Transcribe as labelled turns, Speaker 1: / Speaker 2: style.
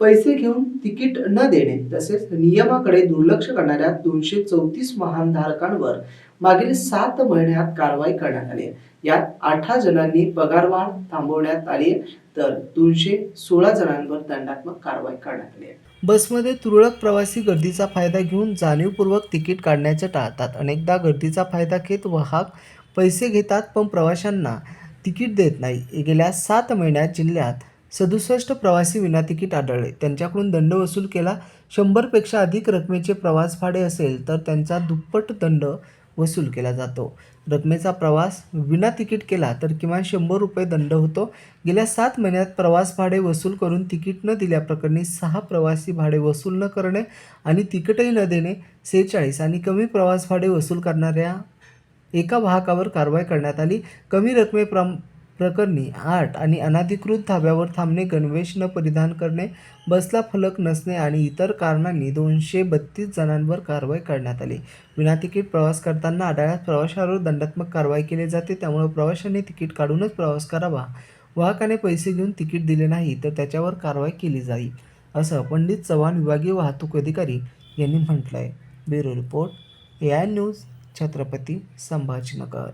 Speaker 1: पैसे घेऊन तिकीट न देणे तसेच नियमाकडे दुर्लक्ष करणाऱ्या दोनशे चौतीस वाहनधारकांवर मागील सात महिन्यात कारवाई करण्यात आली यात अठरा जणांनी पगारवाढ थांबवण्यात आली तर दोनशे सोळा जणांवर दंडात्मक कारवाई करण्यात आली आहे. बसमध्ये तुरळक प्रवासी गर्दीचा फायदा घेऊन जाणीवपूर्वक तिकीट काढण्याचे टाळतात अनेकदा गर्दीचा फायदा घेत वाहक पैसे घेतात पण प्रवाशांना तिकीट देत नाही. गेल्या सात महिन्यात जिल्ह्यात सदुसष्ट प्रवासी विना तिकीट आढळले त्यांच्याकडून दंड वसूल केला. शंभरपेक्षा अधिक रकमेचे प्रवास भाडे असेल तर त्यांचा दुप्पट दंड वसूल केला जातो. रकमेचा प्रवास विना तिकीट केला तर किमान शंभर रुपये दंड होतो. गेल्या सात महिन्यात प्रवास भाडे वसूल करून तिकीट न दिल्याप्रकरणी सहा प्रवासी भाडे वसूल न करणे आणि तिकीटही न देणे सेहेचाळीस आणि कमी प्रवास भाडे वसूल करणाऱ्या एका वाहकावर कारवाई करण्यात आली. कमी रकमे प्रम प्रकरणी आठ आणि अनाधिकृत धाब्यावर थांबणे गणवेश न परिधान करणे बसला फलक नसणे आणि इतर कारणांनी दोनशे बत्तीस जणांवर कारवाई करण्यात आली. विना तिकीट प्रवास करताना आढळल्यास प्रवाशावर दंडात्मक कारवाई केली जाते त्यामुळे प्रवाशांनी तिकीट काढूनच प्रवास करावा. वाहकाने पैसे घेऊन तिकीट दिले नाही तर त्याच्यावर कारवाई केली जाईल असं पंडित चव्हाण विभागीय वाहतूक अधिकारी यांनी म्हटलं आहे bureau report A I news Chhatrapati Sambhajinagar.